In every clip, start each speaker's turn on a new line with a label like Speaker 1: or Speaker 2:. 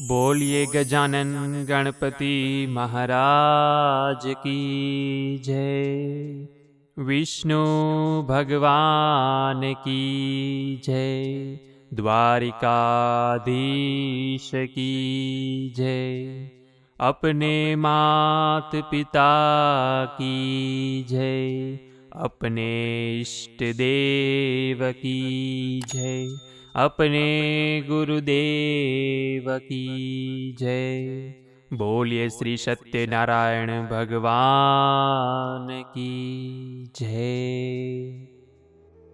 Speaker 1: બોલીએ ગજાનન ગણપતિ મહારાજ કી જય. વિષ્ણુ ભગવાન કી જય. દ્વારિકાધીશ કી જય. અપને માત પિતા કી જય. અપને ઇષ્ટદેવ કી જય. अपने गुरुदेव की जय બોલીએ શ્રી સત્યનારાયણ ભગવાન કી જય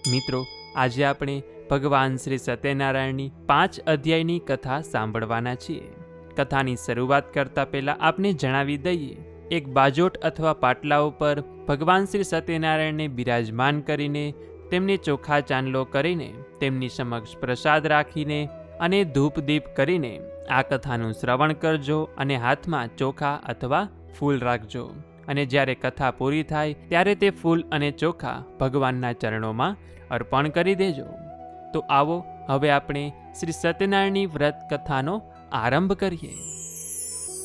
Speaker 1: મિત્રો આજે આપણે ભગવાન શ્રી સત્યનારાયણની પાંચ અધ્યાયની કથા સાંભળવાના છીએ કથાની શરૂઆત કરતા પહેલા આપને જણાવી દઈએ એક બાજોટ અથવા પાટલા ઉપર ભગવાન શ્રી સત્યનારાયણને બિરાજમાન કરીને તેમને ચોખા ચાંદલો કરીને, તેમની સમક્ષ પ્રસાદ રાખીને અને ધૂપ દીપ કરીને આ કથાનું શ્રવણ કરજો અને હાથમાં ચોખા અથવા ફૂલ રાખજો. અને જ્યારે કથા પૂરી થાય, ત્યારે તે ફૂલ અને ચોખા ભગવાનના ચરણોમાં અર્પણ કરી દેજો. તો આવો, હવે આપણે શ્રી સત્યનારાયણની વ્રત કથાનો આરંભ કરીએ.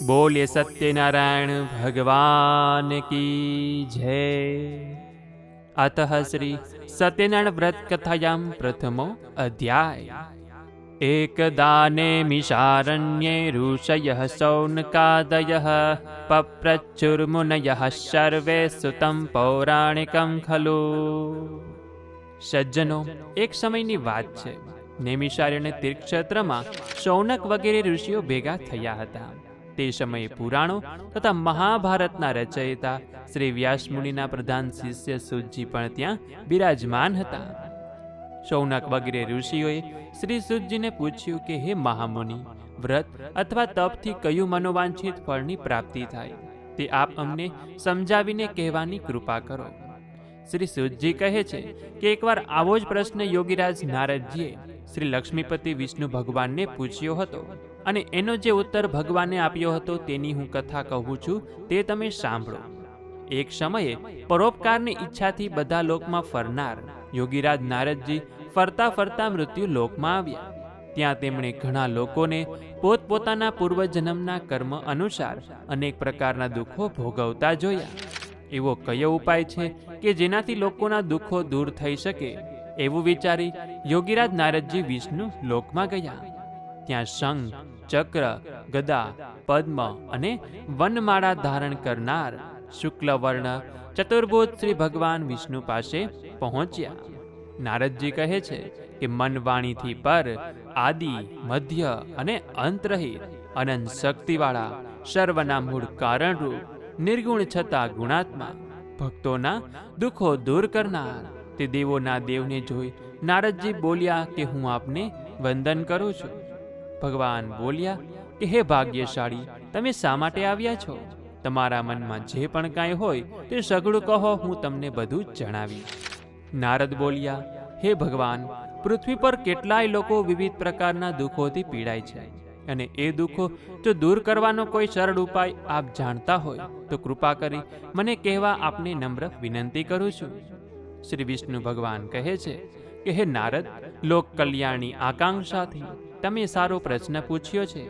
Speaker 1: બોલીએ સત્યનારાયણ, ભગવાન કી જય. અતઃ શ્રી સત્યનારાયણ વ્રત કથાયામ પ્રથમો અધ્યાય એકદાને મિશારણ્યે ઋષયઃ સૌનકાદયઃ પપ્રચુર્મુનયઃ સર્વે સુતમ પૌરાણિકમ ખલુ સજ્જનો એક સમયની વાત છે। નેમિષાર્યને તીર્થક્ષેત્રમાં શૌનક વગેરે ઋષિઓ ભેગા થયા હતા। તે સમયે પુરાણો તથા મહાભારતના રચયિતા શ્રી વ્યાસમુનિના પ્રધાન શિષ્ય સુજી પણ ત્યાં બિરાજમાન હતા. શૌનક વગેરે ઋષિઓએ શ્રી સુજીને પૂછ્યું કે, હે મહામુનિ, વ્રત અથવા તપથી કયું મનોવાંછિત ફળની પ્રાપ્તિ થાય? તે આપ અમને સમજાવીને કહેવાની કૃપા કરો. શ્રી સુજી કહે છે કે, એકવાર આવો જ પ્રશ્ન યોગીરાજ નારદજીએ શ્રી લક્ષ્મીપતિ વિષ્ણુ ભગવાનને પૂછ્યો હતો. અને એનો જે ઉત્તર ભગવાને આપ્યો હતો તેની હું કથા કહું છું, તે તમે સાંભળો. એક સમયે પરોપકારની ઈચ્છાથી બધા લોકમાં ફરનાર યોગીરાજ નારદજી ફરતા ફરતા મૃત્યુ લોકમાં આવ્યા. ત્યાં તેમણે ઘણા લોકોને પોતપોતાના પૂર્વજન્મના કર્મ અનુસાર અનેક પ્રકારના દુઃખો ભોગવતા જોયા. એવો કયો ઉપાય છે કે જેનાથી લોકોના દુઃખો દૂર થઈ શકે, એવું વિચારી યોગીરાજ નારદજી વિષ્ણુ લોકમાં ગયા. ત્યાં શંખ ચક્ર, ગદા, પદ્મ અને વનમાળા ધારણ કરનાર શુક્લવર્ણ ચતુર્ભુજ શ્રી ભગવાન વિષ્ણુ પાસે પહોંચ્યા. નારદજી કહે છે કે મન વાણીથી પર આદિ, મધ્ય અને અંતરહિત અનંત શક્તિવાળા સર્વના મૂળ કારણરૂપ નિર્ગુણ છતાં ગુણાત્મા, ભક્તોના દુઃખો દૂર કરનાર. તે દેવોના દેવને જોઈ નારદજી બોલ્યા કે હું આપને વંદન કરું છું. ભગવાન બોલ્યા કે, હે ભાગ્યશાળી, તમે શા માટે આવ્યા છો? તમારા મનમાં જે પણ કાંઈ હોય તે સઘળું કહો, હું તમને બધું જણાવીશ. નારદ બોલ્યા, હે ભગવાન, પૃથ્વી પર કેટલાય લોકો વિવિધ પ્રકારના દુઃખોથી પીડાય છે અને એ દુઃખો જો દૂર કરવાનો કોઈ સરળ ઉપાય આપ જાણતા હોય, તો કૃપા કરી મને કહેવા આપને નમ્ર વિનંતી કરું છું. શ્રી વિષ્ણુ ભગવાન કહે છે કે, હે નારદ લોક કલ્યાણની આકાંક્ષાથી તમે સારો પ્રશ્ન પૂછ્યો છે.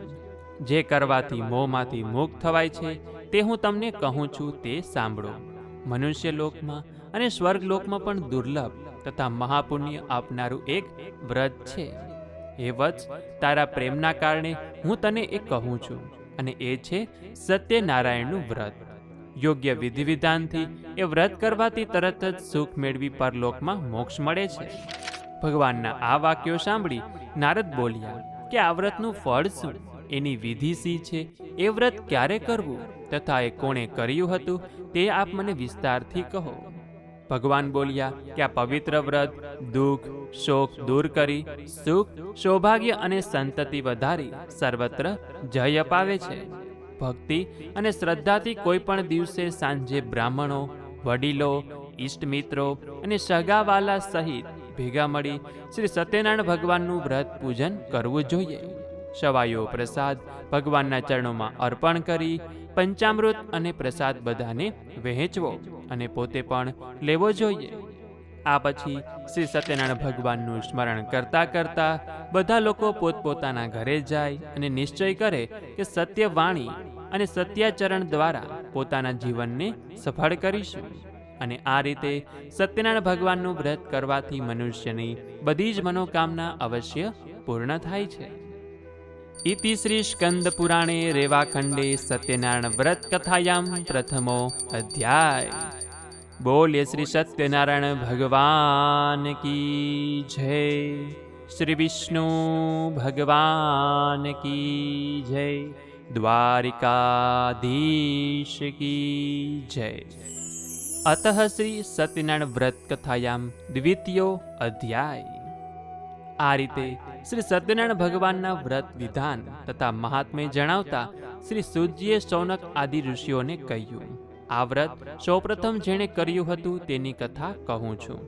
Speaker 1: જે કરવાથી મોંમાંથી મુક્ત થવાય છે, તે હું તમને કહું છું, તે સાંભળો. મનુષ્ય લોકમાં અને સ્વર્ગ લોકમાં પણ દુર્લભ તથા મહાપુણ્ય આપનારું એક વ્રત છે. એ વત્સ, તારા પ્રેમના કારણે હું તને એ કહું છું અને એ છે સત્યનારાયણનું વ્રત. યોગ્ય વિધિ વિધાનથી એ વ્રત કરવાથી તરત જ સુખ મેળવી પરલોકમાં મોક્ષ મળે છે. ભગવાનના આ વાક્યો સાંભળી નારદ બોલ્યા, કે આ વ્રતનું ફળ શું? એની વિધિ સી છે? એ વ્રત ક્યારે કરવું? તથા એ કોણે કર્યું હતું? તે આપ મને વિસ્તારથી કહો. ભગવાન બોલ્યા, કે આ પવિત્ર વ્રત દુઃખ, શોક દૂર કરી, સુખ, સૌભાગ્ય અને સંતતિ વધારી, સર્વત્ર જય અપાવે છે. ભક્તિ અને શ્રદ્ધાથી કોઈ પણ દિવસે સાંજે બ્રાહ્મણો, વડીલો, ઈષ્ટમિત્રો અને સગાવાલા સહિત ભેગા મળી શ્રી સત્યનારાયણ ભગવાનનું વ્રત પૂજન કરવું જોઈએ. સવાયો પ્રસાદ ભગવાનના ચરણોમાં અર્પણ કરી, પંચામૃત અને પ્રસાદ બધાને વહેંચવો અને પોતે પણ લેવો જોઈએ. આ પછી શ્રી સત્યનારાયણ ભગવાનનું સ્મરણ કરતા કરતા બધા લોકો પોતપોતાના ઘરે જાય અને નિશ્ચય કરે કે સત્ય વાણી અને સત્યાચરણ દ્વારા પોતાના જીવનને સફળ કરીશું. અને આ રીતે સત્યનારાયણ ભગવાનનું વ્રત કરવાથી મનુષ્યની બધી જ મનોકામના અવશ્ય પૂર્ણ થાય છે. ઇતિ શ્રી સ્કંદ પુરાણે રેવાખંડે સત્યનારાયણ વ્રત કથાયામ પ્રથમો અધ્યાય. બોલે શ્રી સત્યનારાયણ ભગવાન કી જય. શ્રી વિષ્ણુ ભગવાન કી જય. દ્વારિકાધીશ કી જય. અતઃ શ્રી સત્યનારાયણ વ્રત કથાયામ દ્વિતીયો અધ્યાય આ રીતે શ્રી સત્યનારાયણ ભગવાનના વ્રત વિધાન તથા મહાત્મ્ય જણાવતા શ્રી સૂર્યએ શૌનક આદિ ઋષિઓને કહ્યું, આ વ્રત સૌપ્રથમ જેણે કર્યું હતું તેની કથા કહું છું.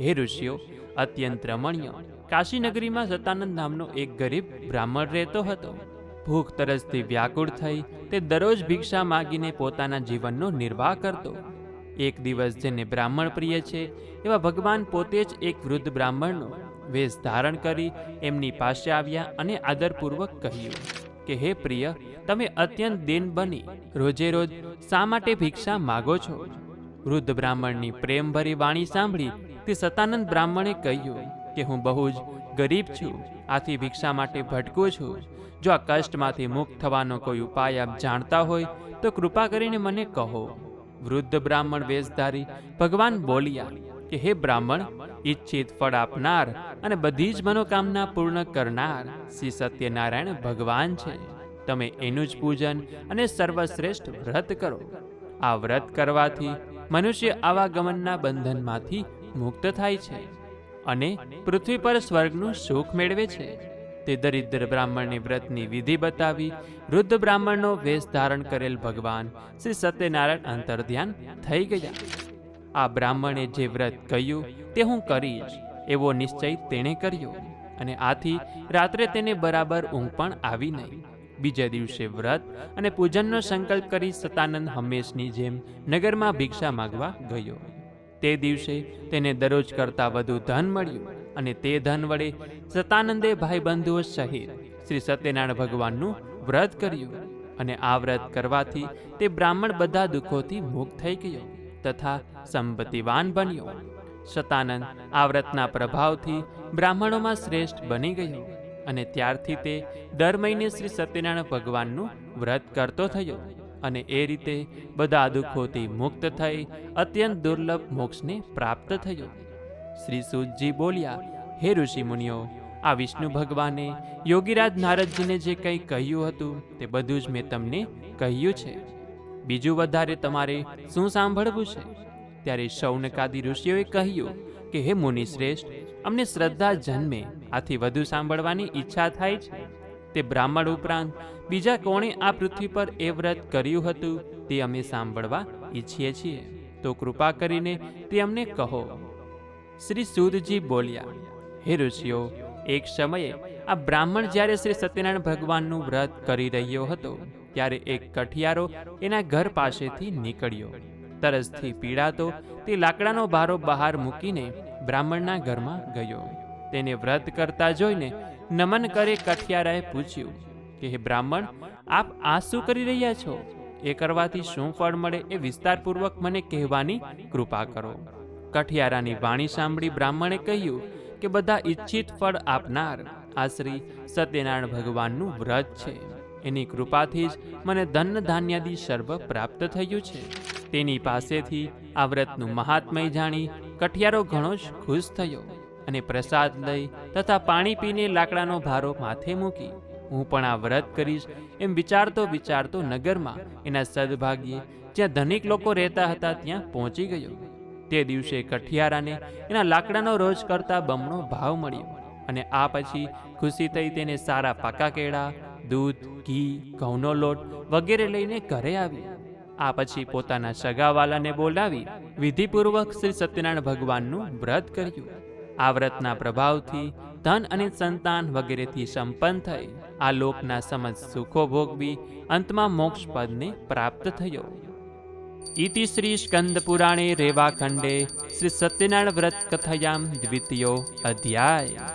Speaker 1: હે ઋષિઓ, અત્યંત રમણીય, કાશીનગરીમાં સતાનંદ નામનો એક ગરીબ બ્રાહ્મણ રહેતો હતો. ભૂખ તરસથી વ્યાકુળ થઈ, તે દરરોજ ભિક્ષા માગીને પોતાના જીવનનો નિર્વાહ કરતો. એક દિવસ જેને બ્રાહ્મણ પ્રિય છે, એવા ભગવાન પોતે જ એક વૃદ્ધ બ્રાહ્મણનો વેશ ધારણ કરી એમની પાસે આવ્યા અને આદરપૂર્વક કહ્યું કે, હે પ્રિય, તમે અત્યંત દિન બની રોજે રોજ શા માટે ભિક્ષા માગો છો? વૃદ્ધ બ્રાહ્મણની પ્રેમભરી વાણી સાંભળી તે સતાનંદ બ્રાહ્મણે કહ્યું કે, હું બહુ જ ગરીબ છું, આથી ભિક્ષા માટે ભટકું છું. જો આ કષ્ટમાંથી મુક્ત થવાનો કોઈ ઉપાય આપ જાણતા હોય, તો કૃપા કરીને મને કહો. વૃદ્ધ બ્રાહ્મણ વેશધારી, ભગવાન બોલ્યા કે, હે બ્રાહ્મણ, ઈચ્છિત ફળ આપનાર અને બધી જ મનોકામના પૂર્ણ કરનાર શ્રી સત્યનારાયણ ભગવાન છે. તમે એનું જ પૂજન અને સર્વશ્રેષ્ઠ વ્રત કરો. આ વ્રત કરવાથી મનુષ્ય આવાગમનના બંધનમાંથી મુક્ત થાય છે અને પૃથ્વી પર સ્વર્ગનું સુખ મેળવે છે. તે દરિદ્ર બ્રાહ્મણની વ્રતની વિધિ બતાવી, વૃદ્ધ બ્રાહ્મણનો વેશ ધારણ કરેલ ભગવાન શ્રી સત્યનારાયણ અંતર્ધ્યાન થઈ ગયા. આ બ્રાહ્મણે જે વ્રત કહ્યું તે હું કરીશ એવો નિશ્ચય તેણે કર્યો અને આથી રાત્રે તેને બરાબર ઊંઘ પણ આવી નહીં. બીજા દિવસે વ્રત અને પૂજનનો સંકલ્પ કરી સતાનંદ હંમેશની જેમ નગરમાં ભિક્ષા માગવા ગયો. તે દિવસે તેને દરરોજ કરતાં વધુ ધન મળ્યું. અને તે ધન વડે સતાનંદે ભાઈબંધુઓ સહિત શ્રી સત્યનારાયણ ભગવાનનું વ્રત કર્યું અને આ વ્રત કરવાથી તે બ્રાહ્મણ બધા દુઃખોથી મુક્ત થઈ ગયો તથા સંપત્તિવાન બન્યો. સતાનંદ આ વ્રતના પ્રભાવથી બ્રાહ્મણોમાં શ્રેષ્ઠ બની ગયો અને ત્યારથી તે દર મહિને શ્રી સત્યનારાયણ ભગવાનનું વ્રત કરતો થયો અને એ રીતે બધા દુઃખોથી મુક્ત થઈ અત્યંત દુર્લભ મોક્ષને પ્રાપ્ત થયો. શ્રી સુદજી બોલ્યા, હે ઋષિ મુનિઓ, આ વિષ્ણુ ભગવાને યોગીરાજ નારદજીને જે કંઈ કહ્યું હતું તે બધું જ મેં તમને કહ્યું છે. બીજું વધારે તમારે શું સાંભળવું છે? ત્યારે શૌનકાદી ઋષિઓએ કહ્યું કે, હે મુનિ શ્રેષ્ઠ, અમને શ્રદ્ધા જન્મે, આથી વધુ સાંભળવાની ઈચ્છા થાય છે. તે બ્રાહ્મણ ઉપરાંત બીજા કોણે આ પૃથ્વી પર એ વ્રત કર્યું હતું તે અમે સાંભળવા ઈચ્છીએ છીએ. તો કૃપા કરીને તે અમને કહો. શ્રી સૂદજી બોલ્યા, હે ઋષિઓ, એક સમયે આ બ્રાહ્મણ જ્યારે શ્રી સત્યનારાયણ ભગવાનનું વ્રત કરી રહ્યો હતો, ત્યારે એક કઠિયારો એના ઘર પાસેથી નીકળ્યો. તરસથી પીડાતો, તે લાકડાનો ભારો બહાર મૂકીને બ્રાહ્મણના ઘરમાં ગયો. તેને વ્રત કરતા જોઈને નમન કરે કઠિયારાએ પૂછ્યું કે, હે બ્રાહ્મણ, આપ આ શું કરી રહ્યા છો? એ કરવાથી શું ફળ મળે એ વિસ્તારપૂર્વક મને કહેવાની કૃપા કરો. કઠિયારાની વાણી સાંભળી બ્રાહ્મણે કહ્યું કે બધા ઈચ્છિત ફળ આપનાર. આ શ્રી સત્યનારાયણ ભગવાનનું વ્રત છે. એની કૃપાથી જ મને ધન ધાન્યાદિ સર્વ પ્રાપ્ત થયું છે. તેની પાસેથી આ વ્રતનું મહાત્મય જાણી કઠિયારો ઘણો જ ખુશ થયો અને પ્રસાદ લઈ તથા પાણી પીને લાકડાનો ભારો માથે મૂકી. હું પણ આ વ્રત કરીશ એમ વિચારતો વિચારતો નગરમાં એના સદભાગ્યે જ્યાં ધનિક લોકો રહેતા હતા ત્યાં પહોંચી ગયો. તે દિવસે કઠિયારાને એના લાકડાનો રોજ કરતા બમણો ભાવ મળ્યો અને આ પછી ખુશી થઈ તેને સારા પાકા કેળા, દૂધ, ઘી, ઘઉંનો લોટ વગેરે લઈને ઘરે આવી. આ પછી પોતાના સગાવાલાને બોલાવી વિધિપૂર્વક શ્રી સત્યનારાયણ ભગવાનનું વ્રત કર્યું. આ વ્રતના પ્રભાવથી ધન અને સંતાન વગેરેથી સંપન્ન થઈ. આ લોકના સમજ સુખો ભોગવી અંતમાં મોક્ષ પદને પ્રાપ્ત થયો. ઇતિ શ્રી સ્કંદપુરાણે રેવાખંડે શ્રી સત્યનારાયણ વ્રત કથાયામ દ્વિતીયો અધ્યાય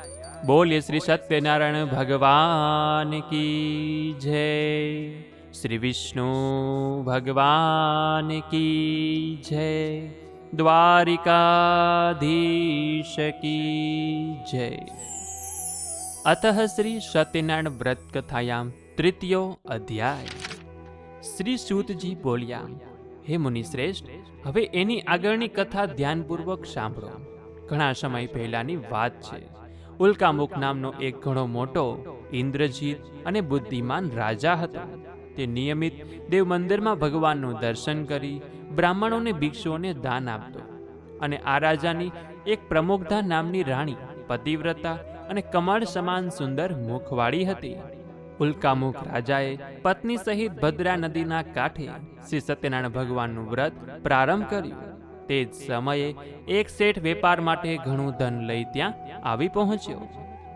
Speaker 1: બોલ્ય શ્રી સત્યનારાયણ ભગવાન કી જય શ્રી વિષ્ણુ ભગવાન કી જય દ્વારિકાધીશ કી જય અતઃ શ્રી સત્યનારાયણ વ્રત કથાયામ તૃતીયો અધ્યાય શ્રી સૂતજી બોલ્યા હે મુનિશ્રેષ્ઠ, હવે એની આગળની કથા ધ્યાનપૂર્વક સાંભળો. ઘણા સમય પહેલાની વાત છે. ઉલ્કામુખ નામનો એક ઘણો મોટો, ઇન્દ્રજીત અને બુદ્ધિમાન રાજા હતો. તે નિયમિત દેવ મંદિરમાં ભગવાનનું દર્શન કરી બ્રાહ્મણોને ભિક્ષુઓને દાન આપતો અને આ રાજાની એક પ્રમુખધા નામની રાણી પતિવ્રતા અને કમળ સમાન સુંદર મુખવાળી હતી. ઉલ્કામુખ રાજાએ પત્ની સહિત ભદ્રા નદીના કાંઠે શ્રી સત્યનારાયણ ભગવાનનું વ્રત પ્રારંભ કર્યું. તે જ સમયે એક શેઠ વેપાર માટે ઘણું ધન લઈ ત્યાં આવી પહોંચ્યો.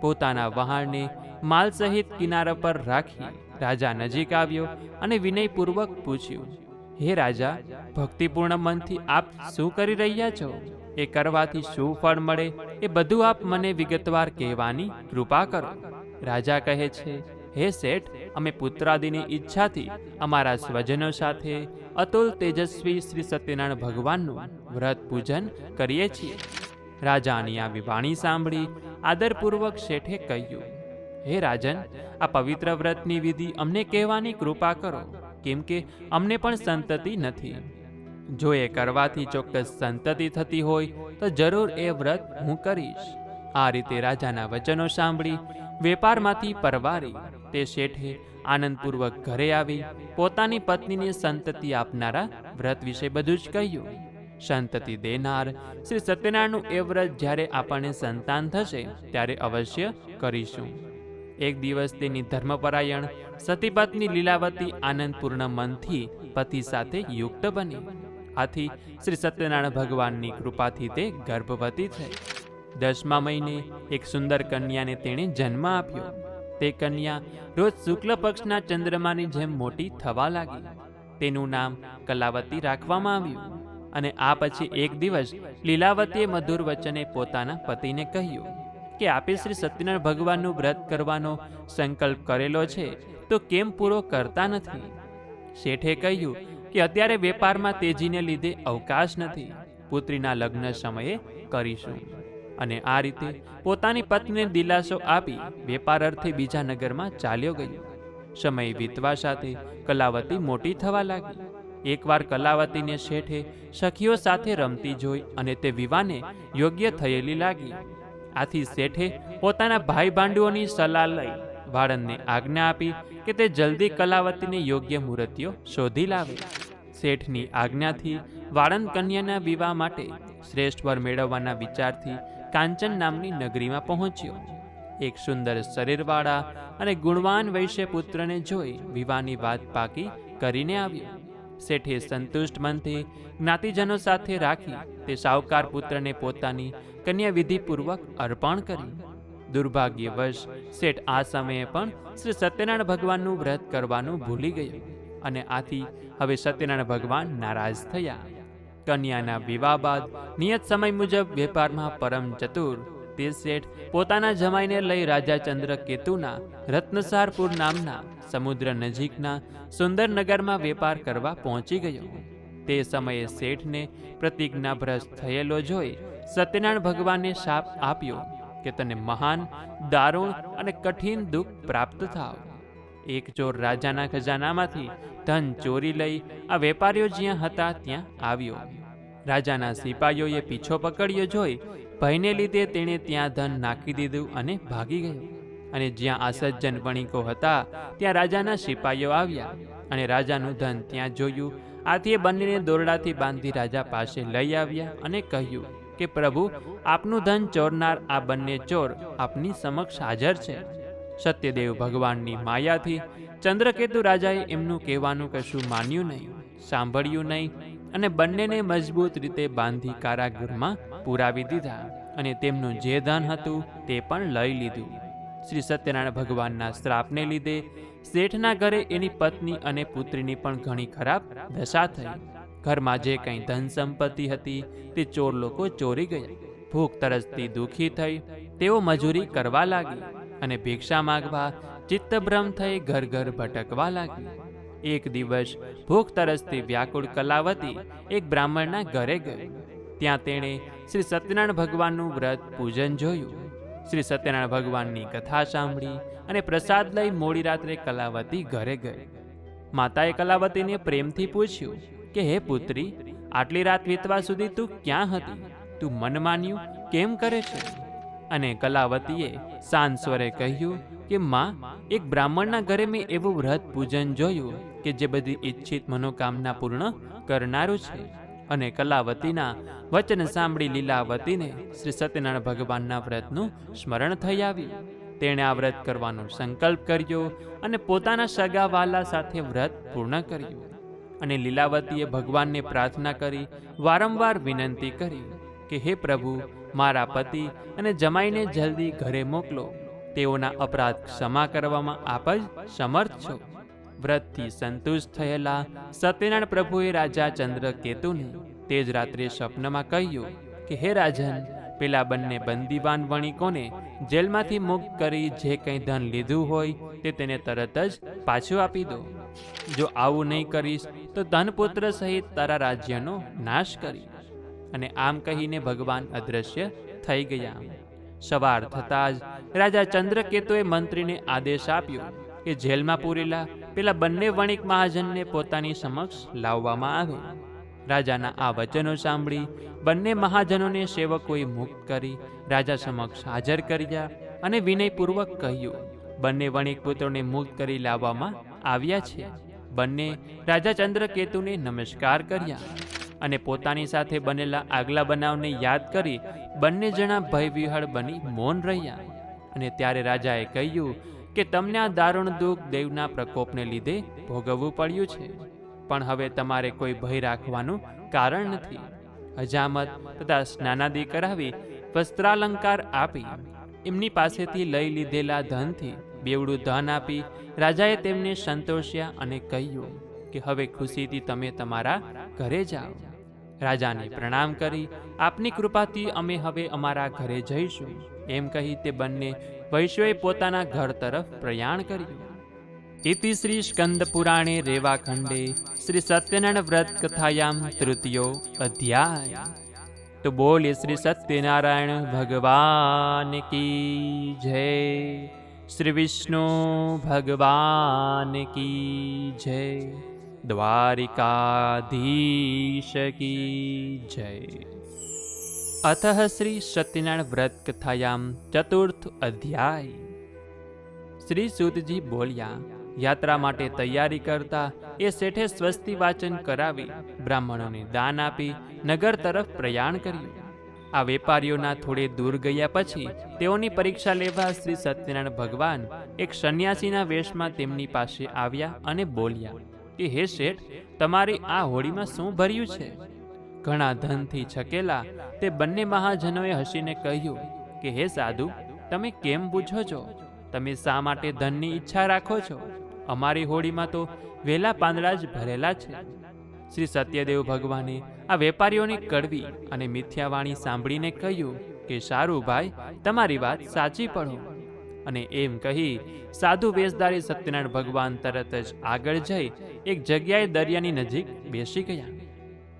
Speaker 1: પોતાના વહાણને માલ સહિત કિનારા પર રાખી રાજા નજીક આવ્યો અને વિનયપૂર્વક પૂછ્યું, હે રાજા, ભક્તિપૂર્ણ મનથી આપ શું કરી રહ્યા છો? એ કરવાથી શું ફળ મળે? એ બધું આપ મને વિગતવાર કહેવાની કૃપા કરો. રાજા કહે છે હે શેઠ, અમે પુત્રાદિની ઈચ્છાથી અમારા સ્વજનો સાથે અતુલ તેજસ્વી શ્રી સત્યનારાયણ ભગવાનનું વ્રત પૂજન કરીએ છીએ. રાજાની આ વિવાણી સાંભળી આદરપૂર્વક શેઠે કહ્યું, હે રાજન, આ પવિત્ર વ્રતની વિધિ અમને કહેવાની કૃપા કરો, કેમ કે અમને પણ સંતતિ નથી. જો એ કરવાથી ચોક્કસ સંતતિ થતી હોય, તો જરૂર એ વ્રત હું કરીશ. આ રીતે રાજાના વચનો સાંભળી વેપારમાંથી પરવારી તે શેઠે આનંદપૂર્વક ઘરે આવી પોતાની પત્નીને સંતતિ આપનારા વ્રત વિશે બધું જ કહ્યું. સંતતિ દેનાર શ્રી સત્યનારાયણનું એ વ્રત જ્યારે આપણને સંતાન થશે ત્યારે અવશ્ય કરીશું. એક દિવસ તેની ધર્મપરાયણ સતીપત્ની લીલાવતી આનંદપૂર્ણ મનથી પતિ સાથે યુક્ત બની. આથી શ્રી સત્યનારાયણ ભગવાનની કૃપાથી તે ગર્ભવતી થઈ. દસમા મહિને એક સુંદર કન્યાને તેણે જન્મ આપ્યો. તે કન્યા રોજ શુક્લ પક્ષના ચંદ્રમાની જેમ મોટી થવા લાગી. તેનું નામ કલાવતી રાખવામાં આવ્યું અને આ પછી એક દિવસ લીલાવતીએ મધુર વચને પોતાના પતિને કહ્યું કે આપે શ્રી સત્યનારાયણ ભગવાનનું વ્રત કરવાનો સંકલ્પ કરેલો છે, તો કેમ પૂરો કરતા નથી? શેઠે કહ્યું કે અત્યારે વેપારમાં તેજીને લીધે અવકાશ નથી. પુત્રીના લગ્ન સમયે કરીશું. અને આ રીતે પોતાની પત્નીને દિલાસો આપી વેપાર અર્થે બીજા નગરમાં ચાલ્યો ગયો. સમય વીતવા સાથે કલાવતી મોટી થવા લાગી. એકવાર કલાવતીને શેઠે સખીઓ સાથે રમતી જોઈ અને તે વિવાને યોગ્ય થયેલી લાગી. આથી શેઠે પોતાના ભાઈ ભાંડુઓની સલાહ લઈ વાળંદને આજ્ઞા આપી કે તે જલ્દી કલાવતીને યોગ્ય મૂર્તિઓ શોધી લાવે. શેઠની આજ્ઞાથી વાળંદ કન્યાના વિવાહ માટે શ્રેષ્ઠ વર મેળવવાના વિચારથી કાંચન નામની નગરીમાં પહોંચ્યો. એક સુંદર શરીરવાળા અને ગુણવાન વૈશ્ય પુત્રને જોઈ વિવાહની વાત પાકી કરીને આવ્યો. શેઠે સંતુષ્ટ મનથી જ્ઞાતિજનો સાથે રાખી તે સાવકાર પુત્રને પોતાની કન્યા વિધિપૂર્વક અર્પણ કરી દુર્ભાગ્યવશ, શેઠ આ સમયે પણ શ્રી સત્યનારાયણ ભગવાનનું વ્રત કરવાનું ભૂલી ગયો અને આથી હવે સત્યનારાયણ ભગવાન નારાજ થયા. કન્યાના વિવાહ બાદ નિયત સમય મુજબ વેપારમાં પરમ ચતુર. તે શેઠ પોતાના જમાઈને લઈ રાજા ચંદ્રકેતુના રત્નસારપુર નામના સમુદ્ર નજીકના સુંદર નગરમાં વેપાર કરવા પહોંચી ગયો. તે સમયે શેઠને પ્રતિજ્ઞાભ્રષ્ટ થયેલો જોઈ સત્યનારાયણ ભગવાને શાપ આપ્યો કે તને મહાન, દારૂણ અને કઠિન દુઃખ પ્રાપ્ત થાવ. એક ચોર રાજાના ખજાનામાંથી ધન ચોરી લઈ આ વેપારીઓ જ્યાં હતા ત્યાં આવ્યો. રાજાના સિપાહીઓએ પીછો પકડ્યો જોઈ ભયને લીધે તેણે ત્યાં ધન નાખી દીધું અને ભાગી ગયો. અને જ્યાં આ સજ્જન વણિકો હતા, ત્યાં રાજાના સિપાહીઓ આવ્યા અને રાજાનું ધન ત્યાં જોયું. આથી એ બંનેને દોરડાથી બાંધી રાજા પાસે લઈ આવ્યા અને કહ્યું કે, પ્રભુ, આપનું ધન ચોરનાર આ બંને ચોર આપની સમક્ષ હાજર છે. સત્યદેવ ભગવાનની માયાથી ચંદ્રકેતુ રાજાએ એમનું કહેવાનું કશું માન્યું નહીં, સાંભળ્યું નહીં અને બંનેને મજબૂત રીતે બાંધી કારાગૃહમાં પુરાવી દીધા અને તેમનું જે ધન હતું તે પણ લઈ લીધું. શ્રી સત્યનારાયણ ભગવાનના શ્રાપને લીધે શેઠના ઘરે એની પત્ની અને પુત્રીની પણ ઘણી ખરાબ દશા થઈ. ઘરમાં જે કંઈ ધન સંપત્તિ હતી તે ચોર લોકો ચોરી ગયા. ભૂખ તરસથી દુઃખી થઈ. તેઓ મજૂરી કરવા લાગી. અને ભિક્ષા માગવા ચિત્તભ્રમ થઈ ઘર ઘર ભટકવા લાગી. એક દિવસ ભૂખ તરસથી વ્યાકુળ કલાવતી એક બ્રાહ્મણના ઘરે ગઈ. ત્યાં તેણે શ્રી સત્યનારાયણ ભગવાનનું વ્રત પૂજન જોયું. શ્રી સત્યનારાયણ ભગવાનની કથા સાંભળી અને પ્રસાદ લઈ મોડી રાત્રે કલાવતી ઘરે ગઈ. માતાએ કલાવતીને પ્રેમથી પૂછ્યું કે, હે પુત્રી, આટલી રાત વીતવા સુધી તું ક્યાં હતી? તું મન માન્યું? કેમ કરે છે? અને કલાવતીએ સાંસ્વરે કહ્યું કે, માં, એક બ્રાહ્મણના ઘરે મેં એવું વ્રત પૂજન જોયું કે જે બધી ઈચ્છિત મનોકામના પૂર્ણ કરનારું છે. અને કલાવતીના વચન સાંભળી લીલાવતીને શ્રી સત્યનારાયણ ભગવાનના વ્રતનું સ્મરણ થઈ આવ્યું. તેણે આ વ્રત કરવાનો સંકલ્પ કર્યો અને પોતાના સગા વાલા સાથે વ્રત પૂર્ણ કર્યું. અને લીલાવતીએ ભગવાનને પ્રાર્થના કરી વારંવાર વિનંતી કરી કે, હે પ્રભુ મારા પતિ અને જમાઈને જલ્દી ઘરે મોકલો. તેઓના અપરાધ ક્ષમા કરવામાં આપ જ સમર્થ છો. વ્રતથી સંતુષ્ટ થયેલા સત્યનારાયણ પ્રભુએ રાજા ચંદ્રકેતુને તે જ રાત્રે સ્વપ્નમાં કહ્યું કે, હે રાજન, પેલા બંને બંદીવાન વણિકોને જેલમાંથી મુક્ત કરી જે કંઈ ધન લીધું હોય તે તેને તરત જ પાછું આપી દો. જો આવું નહીં કરીશ, તો ધનપુત્ર સહિત તારા રાજ્યનો નાશ કરીશ. અને આમ કહીને ભગવાન અદ્રશ્ય થઈ ગયા. સવાર થતાં જ રાજા ચંદ્રકેતુએ મંત્રીને આદેશ આપ્યો કે જેલમાં પૂરેલા પેલા બંને વણિક મહાજનને પોતાની સમક્ષ લાવવામાં આવે. રાજાના આ વચનો સાંભળી બંને મહાજનોને સેવકોએ મુક્ત કરી રાજા સમક્ષ હાજર કર્યા અને વિનયપૂર્વક કહ્યું, બંને વણિક પુત્રોને મુક્ત કરી લાવવામાં આવ્યા છે. બંને રાજા ચંદ્રકેતુને નમસ્કાર કર્યા. અને પોતાની સાથે બનેલા આગલા બનાવને યાદ કરી બંને જણા ભયવિહળ બની મૌન રહ્યા. અને ત્યારે રાજાએ કહ્યું કે તમને આ દારૂણ દુઃખ દેવના પ્રકોપને લીધે ભોગવવું પડ્યું છે. પણ હવે તમારે કોઈ ભય રાખવાનું કારણ નથી. હજામત તથા સ્નાનાદિ કરાવી વસ્ત્રાલંકાર આપી એમની પાસેથી લઈ લીધેલા ધનથી બેવડું ધન આપી રાજાએ તેમને સંતોષ્યા અને કહ્યું કે હવે ખુશીથી તમે તમારા ઘરે જાઓ. રાજાને પ્રણામ કરી, આપની કૃપાથી અમે હવે અમારા ઘરે જઈશું. એમ કહી તે બંને વૈશ્વએ પોતાના ઘર તરફ પ્રયાણ કર્યું. ઇતિ શ્રી સ્કંદ પુરાણે રેવાખંડે શ્રી સત્યનારાયણ વ્રત કથાયામ તૃતીયો અધ્યાય. તો બોલીએ શ્રી સત્યનારાયણ, ભગવાન કી જય. શ્રી વિષ્ણુ, ભગવાન કી જય. દ્વારિકાધીશ કી જય. અથ શ્રી સત્યનારાયણ વ્રત કથાયામ ચતુર્થ અધ્યાય. શ્રી સુતજી બોલ્યા, યાત્રા માટે તૈયારી કરતા એ શેઠે સ્વસ્તિ વાચન કરાવી, બ્રાહ્મણોને દાન આપી, નગર તરફ પ્રયાણ કર્યું. આ વેપારીઓના થોડે દૂર ગયા પછી તેઓની પરીક્ષા લેવા શ્રી સત્યનારાયણ ભગવાન એક સંન્યાસીના વેશમાં તેમની પાસે આવ્યા અને બોલ્યા કે, હે શેઠ, તમારી આ હોડીમાં શું ભર્યું છે? ઘણા ધનથી છકેલા તે બંને મહાજનોએ હસીને કહ્યું કે, હે સાધુ, તમે કેમ પૂછો છો? તમે શા માટે ધનની ઈચ્છા રાખો છો? અમારી હોડીમાં તો વેલા પાંદડા જ ભરેલા છે. શ્રી સત્યદેવ ભગવાને આ વેપારીઓની કડવી અને મિથ્યાવાણી સાંભળીને કહ્યું કે, સારું ભાઈ, તમારી વાત સાચી પડો અને એમ કહી, સાધુ વેશધારી સત્યનારાયણ ભગવાન તરત જ આગળ જઈ એક જગ્યાએ દરિયાની નજીક બેસી ગયા.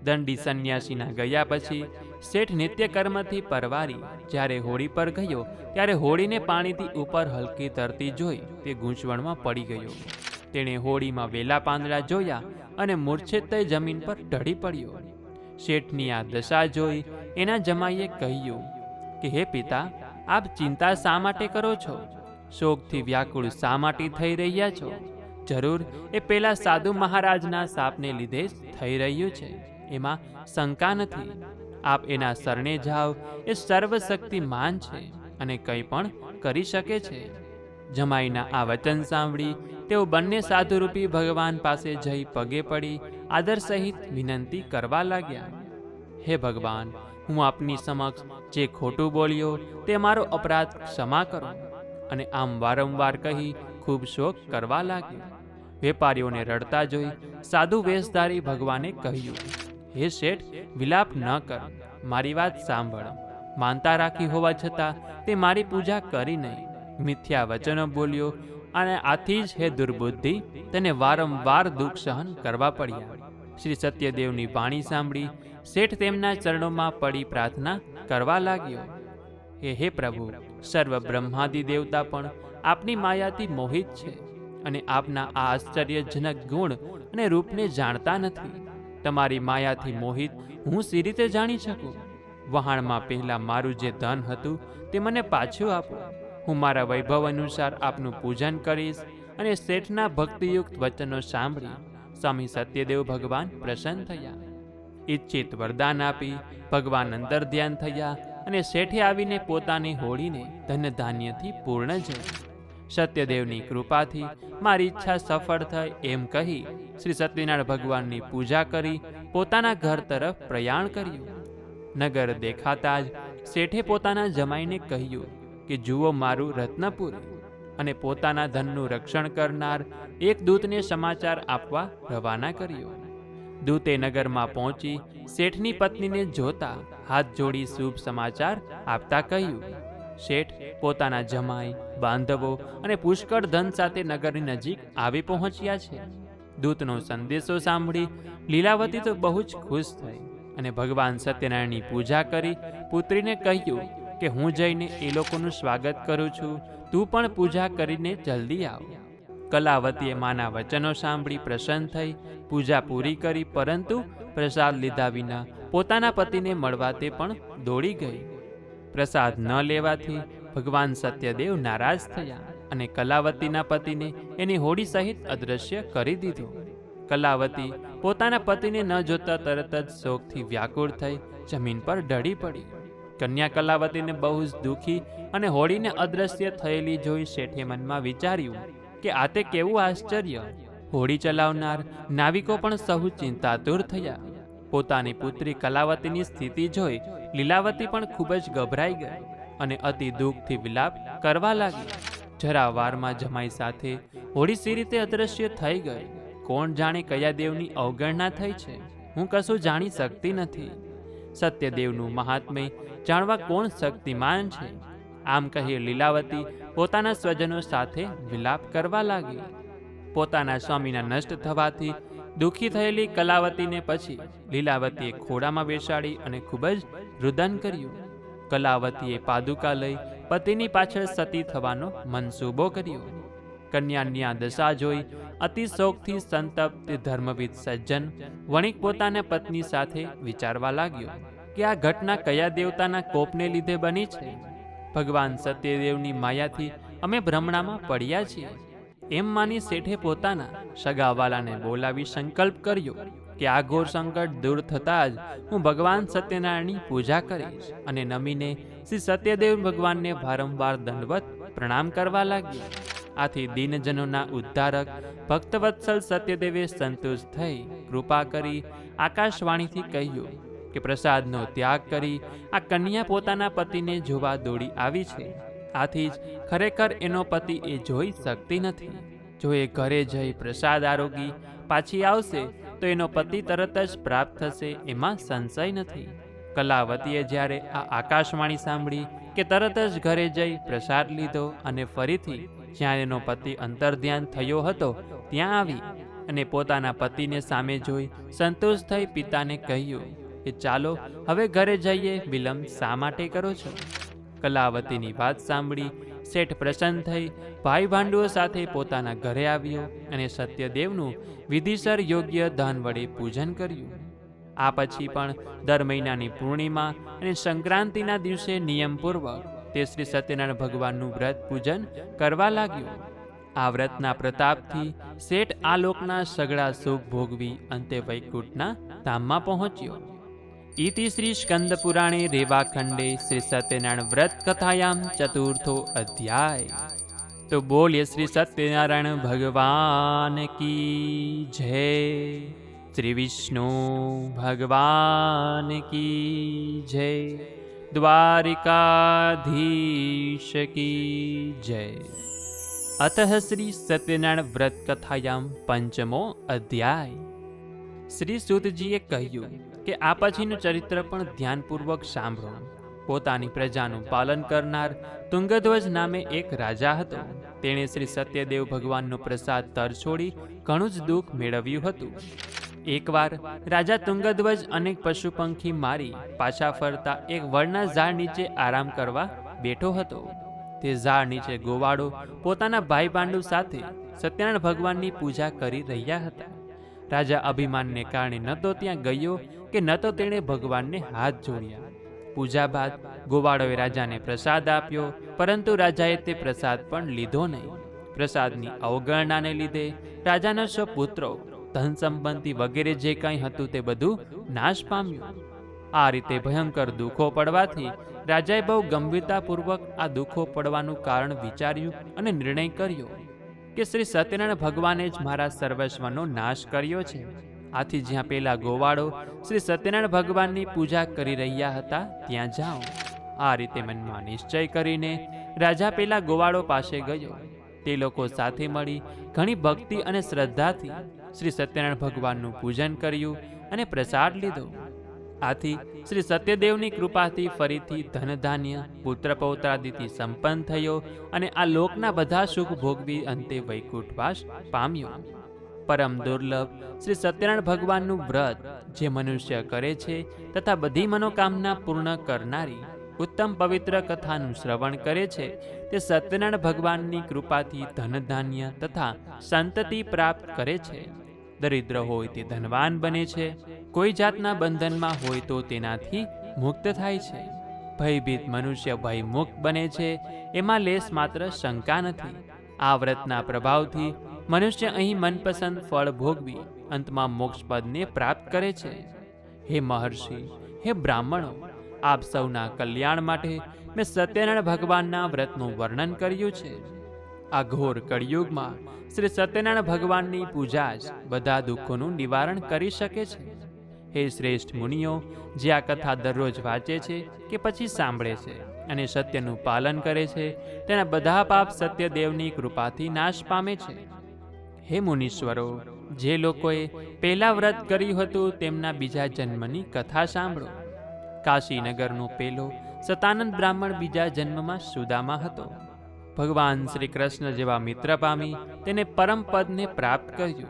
Speaker 1: દંડી સંન્યાસીના ગયા પછી શેઠ નિત્ય કર્મથી પરવારી, જ્યારે હોડી પર ગયો, ત્યારે હોડીને પાણીથી ઉપર હલકી તરતી જોઈ તે ગૂંચવણમાં પડી ગયો. તેણે હોડીમાં વેલા પાંદડા જોયા અને મૂર્છિત થઈ જમીન પર ઢળી પડ્યો. શેઠની આ દશા જોઈ એના જમાઈએ કહ્યું કે, હે પિતા આપ ચિંતા શા માટે કરો છો? શોકથી વ્યાકુળ શા માટે થઈ રહ્યા છો? જરૂર, એ પેલા સાધુ મહારાજના સાપને લીધે જ થઈ રહ્યું છે. એમાં શંકા નથી. આપ એના શરણે જાઓ. એ સર્વશક્તિમાન છે અને કંઈ પણ કરી શકે છે. જમાઈના આ વચન સાંભળી તેઓ બંને સાધુરૂપી ભગવાન પાસે જઈ પગે પડી આદર સહિત વિનંતી કરવા લાગ્યા. હે ભગવાન, હું આપની સમક્ષ જે ખોટું બોલ્યો તે મારો અપરાધ ક્ષમા કરો. અને આમ વારંવાર કહી ખૂબ શોક કરવા લાગ્યો. વેપારીઓને રડતા જોઈ સાધુ વેશધારી ભગવાને કહ્યું, હે શેઠ, વિલાપ ન કર. મારી વાત સાંભળ. માનતા રાખી હોવા છતાં તે મારી પૂજા કરી નહીં. મિથ્યા વચનો બોલ્યો અને આથી જ હે દુર્બુદ્ધિ તેને વારંવાર દુઃખ સહન કરવા પડ્યા. શ્રી સત્યદેવની વાણી સાંભળી શેઠ તેમના ચરણોમાં પડી પ્રાર્થના કરવા લાગ્યો। હે હે પ્રભુ સર્વ બ્રહ્માદિ દેવતા પણ આપની માયાથી મોહિત છે અને આપના આ આશ્ચર્યજનક ગુણ અને રૂપને જાણતા નથી। તમારી માયાથી મોહિત હું સી રીતે જાણી શકું? વહાણમાં પહેલાં મારું જે ધન હતું તે મને પાછું આપો। હું મારા વૈભવ અનુસાર આપનું પૂજન કરીશ અને શેઠના ભક્તિયુક્ત વચનો સાંભળી, સ્વામી સત્યદેવ ભગવાન પ્રસન્ન થયા। ઈચ્છિત વરદાન આપી, ભગવાન અંદર ધ્યાન થયા અને શેઠે આવીને પોતાની હોળીને ધન ધાન્યથી પૂર્ણ જઈ સત્યદેવની કૃપાથી મારી ઈચ્છા સફળ થઈ એમ કહી શ્રી સત્યનારાયણ ભગવાનની પૂજા કરી પોતાના ઘર તરફ પ્રયાણ કર્યું. નગર દેખાતા જ શેઠે પોતાના જમાઈને કહ્યું કે, જુઓ મારું રત્નપુર અને પોતાના ધનનું રક્ષણ કરનાર એક દૂતને સમાચાર આપવા રવાના કર્યો. દૂતે નગરમાં પહોંચી શેઠની પત્નીને જોતા હાથ જોડી શુભ સમાચાર આપતા કહ્યું, શેઠ, પોતાના જમાઈ, બાંધવો અને પુષ્કળ ધન સાથે નગરની નજીક આવી પહોંચ્યા છે. દૂતનો સંદેશો સાંભળી લીલાવતી તો બહુ જ ખુશ થઈ અને ભગવાન સત્યનારાયણની પૂજા કરી પુત્રીને કહ્યું કે, હું જઈને એ લોકોનું સ્વાગત કરું છું. તું પણ પૂજા કરીને જલ્દી આવ. કલાવતીએ માના વચનો સાંભળી, પ્રસન્ન થઈ, પૂજા પૂરી કરી, પરંતુ પ્રસાદ લીધા વિના પોતાના પતિને મળવા તે પણ દોડી ગઈ. પ્રસાદ ન લેવાથી ભગવાન સત્યદેવ નારાજ થયા અને કલાવતીના પતિને એની હોડી સહિત અદૃશ્ય કરી દીધો. કલાવતી પોતાના પતિને ન જોતા તરત જ શોકથી વ્યાકુળ થઈ જમીન પર ઢળી પડી. કન્યા કલાવતીને બહુ જ દુઃખી અને હોડીને અદ્રશ્ય થયેલી જોઈ શેઠે મનમાં વિચાર્યું કે આ તે કેવું આશ્ચર્ય? હોડી ચલાવનાર નાવિકો પણ સહુ ચિંતાતુર થયા. પોતાની પુત્રી કલાવતીની સ્થિતિ જોઈ લીલાવતી પણ ખૂબ જ ગભરાઈ ગઈ અને અતિ દુઃખથી વિલાપ કરવા લાગી. જરા વારમાં જમાઈ સાથે હોડી સી રીતે અદ્રશ્ય થઈ ગઈ. કોણ જાણે કયા દેવની અવગણના થઈ છે? હું કશું જાણી શકતી નથી. સત્યદેવનું મહાત્મ્ય જાણવા કોણ શક્તિમાન છે? આમ કહી લીલાવતી પોતાના સ્વજનો સાથે વિલાપ કરવા લાગી પોતાના સ્વામીના નષ્ટ થવાથી દુઃખી થયેલી કલાવતીને પછી લીલાવતીએ ખોડામાં બેસાડી અને ખૂબ જ રુદન કર્યું. કલાવતીએ પાદુકા લઈ પતિની પાછળ સતી થવાનો મનસૂબો કર્યો. કન્યાની આ દશા જોઈ અતિ શોકથી સંતપ્ત ધર્મવિદ સજ્જન વણિક પોતાના પત્ની સાથે વિચારવા લાગ્યો કે આ ઘટના કયા દેવતાના કોપને લીધે બની છે? ભગવાન સત્યદેવની માયાથી અમે ભ્રમણામાં પડ્યા છીએ. એમ માની શેઠે પોતાના સગાવાલાને બોલાવી સંકલ્પ કર્યો કે આ ઘોર સંકટ દૂર થતાં જ હું ભગવાન સત્યનારાયણની પૂજા કરીશ અને નમીને શ્રી સત્યદેવ ભગવાનને વારંવાર દંડવત પ્રણામ કરવા લાગ્યો આથી દિનજનોના ઉદ્ધારક ભક્તવત્સલ સત્યદેવે સંતુષ્ટ થઈ કૃપા કરી આકાશવાણીથી કહ્યું કે પ્રસાદનો ત્યાગ કરી આ કન્યા પોતાના પતિને જોવા દોડી આવી છે. આથી જ ખરેખર એનો પતિ એ જોઈ શકતી નથી. જો એ ઘરે જઈ પ્રસાદ આરોગી પાછી આવશે, તો એનો પતિ તરત જ પ્રાપ્ત થશે એમાં સંશય નથી. કલાવતીએ જ્યારે આ આકાશવાણી સાંભળી કે તરત જ ઘરે જઈ પ્રસાદ લીધો અને ફરીથી જ્યાં એનો પતિ અંતર્ધ્યાન થયો હતો, ત્યાં આવી અને પોતાના પતિને સામે જોઈ સંતોષ થઈ પિતાને કહ્યું કે ચાલો, હવે ઘરે જઈએ. વિલંબ શા માટે કરો છો? કલાવતીની વાત સાંભળી શેઠ પ્રસન્ન થઈ. ભાઈ ભાંડુઓ સાથે પોતાના ઘરે આવ્યો અને સત્યદેવનું વિધિસર યોગ્ય ધન વડે પૂજન કર્યું. આ પછી પણ દર મહિનાની પૂર્ણિમા અને સંક્રાંતિના દિવસે નિયમપૂર્વક તે શ્રી સત્યનારાયણ ભગવાનનું વ્રત પૂજન કરવા લાગ્યો. આ વ્રતના પ્રતાપથી શેઠ આ લોકના સગળા સુખ ભોગવી અંતે વૈકુંઠના ધામમાં પહોંચ્યો. સ્કંદ પુરાણે રેવાખંડે શ્રી સત્યનારાયણ વ્રત કથાયામ ચતુર્થો અધ્યાય. તો બોલીએ શ્રી સત્યનારાયણ ભગવાન કી જય. શ્રી વિષ્ણુ ભગવાન કી જય. દ્વારિકાધીશ કી જય. અતઃ શ્રી સત્યનારાયણ વ્રત કથાયામ પંચમો અધ્યાય. શ્રી સુતજીએ કહ્યું કે આ પછીનું ચરિત્ર પણ ધ્યાનપૂર્વક સાંભળો. પોતાની પ્રજાનું પાલન કરનાર તુંગધ્વજ નામે એક રાજા હતો. તેણે શ્રી સત્યદેવ ભગવાનનો પ્રસાદ તર છોડી ઘણું જ દુઃખ મેળવ્યું હતું. એકવાર રાજા તુંગધ્વજ અનેક પશુ પંખી મારી પાછા ફરતા એક વડના ઝાડ નીચે આરામ કરવા બેઠો હતો. તે ઝાડ નીચે ગોવાળો પોતાના ભાઈ પાંડુ સાથે સત્યનારાયણ ભગવાનની પૂજા કરી રહ્યા હતા. રાજા અભિમાનને કારણે ન તો ત્યાં ગયો કે ન તો તેણે ભગવાનને હાથ જોડ્યા. પૂજા બાદ ગોવાળોએ રાજાને પ્રસાદ આપ્યો, પરંતુ રાજાએ તે પ્રસાદ પણ લીધો નહીં. પ્રસાદની અવગણનાને લીધે રાજાના સો પુત્રો ધન સંબંધી વગેરે જે કંઈ હતું તે બધું નાશ પામ્યું. આ રીતે ભયંકર દુઃખો પડવાથી રાજાએ બહુ ગંભીરતાપૂર્વક આ દુઃખો પડવાનું કારણ વિચાર્યું અને નિર્ણય કર્યો. કે શ્રી સત્યનારાયણ ભગવાને જ મારા સર્વસ્વનો નાશ કર્યો છે. આથી જ્યાં પેલા ગોવાળો શ્રી સત્યનારાયણ ભગવાનની પૂજા કરી રહ્યા હતા, ત્યાં જાઓ. આ રીતે મનમાં નિશ્ચય કરીને રાજા પેલા ગોવાળો પાસે ગયો. તે લોકો સાથે મળી ઘણી ભક્તિ અને શ્રદ્ધાથી શ્રી સત્યનારાયણ ભગવાનનું પૂજન કર્યું અને પ્રસાદ લીધો. આથી શ્રી સત્યદેવની કૃપાથી ફરીથી ધનધાન્ય પુત્ર પૌત્રાદિથી સંપન્ન થયો અને આ લોકના બધા સુખ ભોગવી અંતે વૈકુંઠવાસ પામ્યો. પરમ દુર્લભ શ્રી સત્યનારાયણ ભગવાનનું વ્રત જે મનુષ્ય કરે છે તથા બધી મનોકામના પૂર્ણ કરનારી ઉત્તમ પવિત્ર કથાનું શ્રવણ કરે છે તે સત્યનારાયણ ભગવાનની કૃપાથી ધન ધાન્ય તથા સંતતિ પ્રાપ્ત કરે છે. દરિદ્ર હોય તે ધનવાન બને છે. કોઈ જાતના બંધનમાં હોય તો તેનાથી મુક્ત થાય છે. ભયભીત મનુષ્ય ભય મુક્ત બને છે. એમાં લેસ માત્ર શંકા નથી. આ વ્રતના પ્રભાવથી મનુષ્ય અહીં મનપસંદ ફળ ભોગવી અંતમાં મોક્ષ પદને પ્રાપ્ત કરે છે. હે મહર્ષિ, હે બ્રાહ્મણો, આપ સૌના કલ્યાણ માટે મેં સત્યનારાયણ ભગવાનના વ્રતનું વર્ણન કર્યું છે. આ ઘોર કળિયુગમાં શ્રી સત્યનારાયણ ભગવાનની પૂજા જ બધા દુઃખોનું નિવારણ કરી શકે છે. હે શ્રેષ્ઠ મુનિઓ, જે આ કથા દરરોજ વાંચે છે કે પછી સાંભળે છે અને સત્યનું પાલન કરે છે, તેના બધા પાપ સત્યદેવની કૃપાથી નાશ પામે છે. હે મુનીશ્વરો, જે લોકોએ પહેલા વ્રત કર્યું હતું તેમના બીજા જન્મની કથા સાંભળો. કાશીનગરનો પેલો સતાનંદ બ્રાહ્મણ બીજા જન્મમાં સુદામા હતો. ભગવાન શ્રી કૃષ્ણ જેવા મિત્ર પામી તેને પરમ પ્રાપ્ત કર્યું.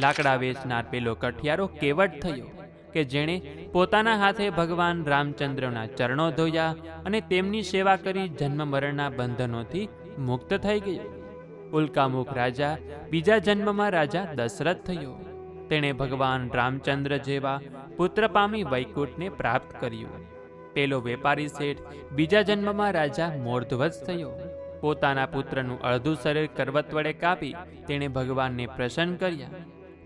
Speaker 1: લાકડા વેચનાર પેલો કઠિયારો કેવટ થયો કે જેણે પોતાના હાથે ભગવાન રામચંદ્રના ચરણો ધોયા અને તેમની સેવા કરી જન્મ મરણના બંધનોથી મુક્ત થઈ ગયો. ઉલ્કામુખ રાજા બીજા જન્મમાં રાજા દશરથ થયો. તેણે ભગવાન રામચંદ્ર જેવા પુત્ર પામી વૈકુંઠને પ્રાપ્ત કર્યું. પેલો વેપારી શેઠ બીજા જન્મમાં રાજા મોર્ધવજ થયો. પોતાના પુત્રનું અડધું શરીર કરવત વડે કાપી તેણે ભગવાનને પ્રસન્ન કર્યા.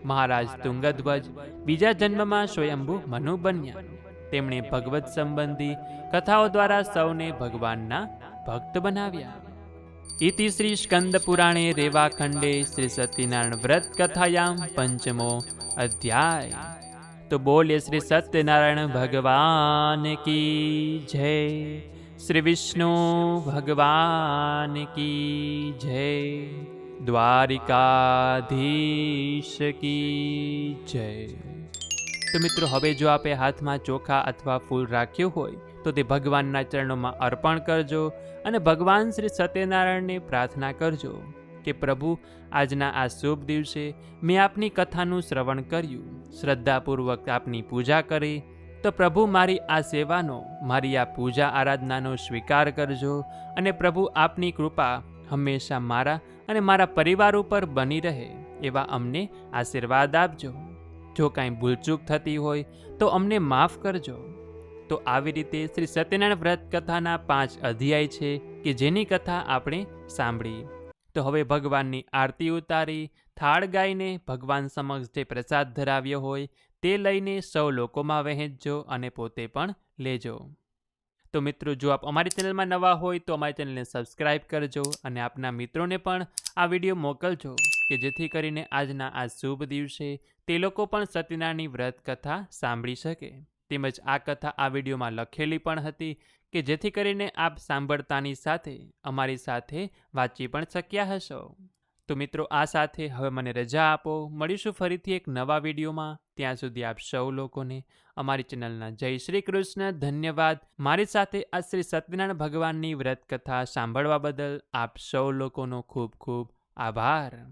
Speaker 1: મહારાજ તુંગધ્વજ બીજા જન્મમાં સ્વયંભુ મનુ બન્યા. તેમણે ભગવત સંબંધી કથાઓ દ્વારા સૌને ભગવાનના ભક્ત બનાવ્યા. ઇતિ શ્રી સ્કંદ પુરાણે રેવાખંડે શ્રી સત્યનારાયણ વ્રત કથાયામ પંચમો અધ્યાય. તો બોલે શ્રી સત્યનારાયણ ભગવાન કી જય. શ્રી વિષ્ણુ ભગવાન કી જય, દ્વારિકાધીશ કી જય. તો મિત્રો, હવે જો આપે હાથમાં ચોખા અથવા ફૂલ રાખ્યું હોય, તો તે ભગવાનના ચરણોમાં અર્પણ કરજો અને ભગવાન શ્રી સત્યનારાયણને પ્રાર્થના કરજો કે પ્રભુ, આજના આ શુભ દિવસે મેં આપની કથાનું શ્રવણ કર્યું. શ્રદ્ધાપૂર્વક આપની પૂજા કરી તો પ્રભુ મારી આ સેવાનો, મારી આ પૂજા આરાધનાનો સ્વીકાર કરજો અને પ્રભુ આપની કૃપા હંમેશા મારા અને મારા પરિવાર ઉપર બની રહે એવા અમને આશીર્વાદ આપજો. જો કાંઈ ભૂલચૂક થતી હોય તો અમને માફ કરજો. તો આવી રીતે શ્રી સત્યનારાયણ વ્રત કથાના પાંચ અધ્યાય છે કે જેની કથા આપણે સાંભળી. તો હવે ભગવાનની આરતી ઉતારી, થાળ ગાઈને ભગવાન સમક્ષ જે પ્રસાદ ધરાવ્યો હોય તે લઈને સૌ લોકોમાં વહેંચજો અને પોતે પણ લેજો. તો મિત્રો, જો આપ અમારી ચેનલમાં નવા હોય તો અમારી ચેનલને સબસ્ક્રાઈબ કરજો અને આપના મિત્રોને પણ આ વીડિયો મોકલજો કે જેથી કરીને આજના આ શુભ દિવસે તે લોકો પણ સત્યનારાયણની વ્રત કથા સાંભળી શકે. તેમજ આ કથા આ વિડીયોમાં લખેલી પણ હતી કે જેથી કરીને આપ સાંભળતાની સાથે અમારી સાથે વાંચી પણ શક્યા હશો. તો મિત્રો, આ સાથે હવે મને રજા આપો. મળીશું ફરીથી એક નવા વિડીયોમાં. ત્યાં સુધી આપ સૌ લોકોને અમારી ચેનલના જય શ્રી કૃષ્ણ. ધન્યવાદ. મારી સાથે આ શ્રી સત્યનારાયણ ભગવાનની વ્રત કથા સાંભળવા બદલ આપ સૌ લોકોનો ખૂબ ખૂબ આભાર.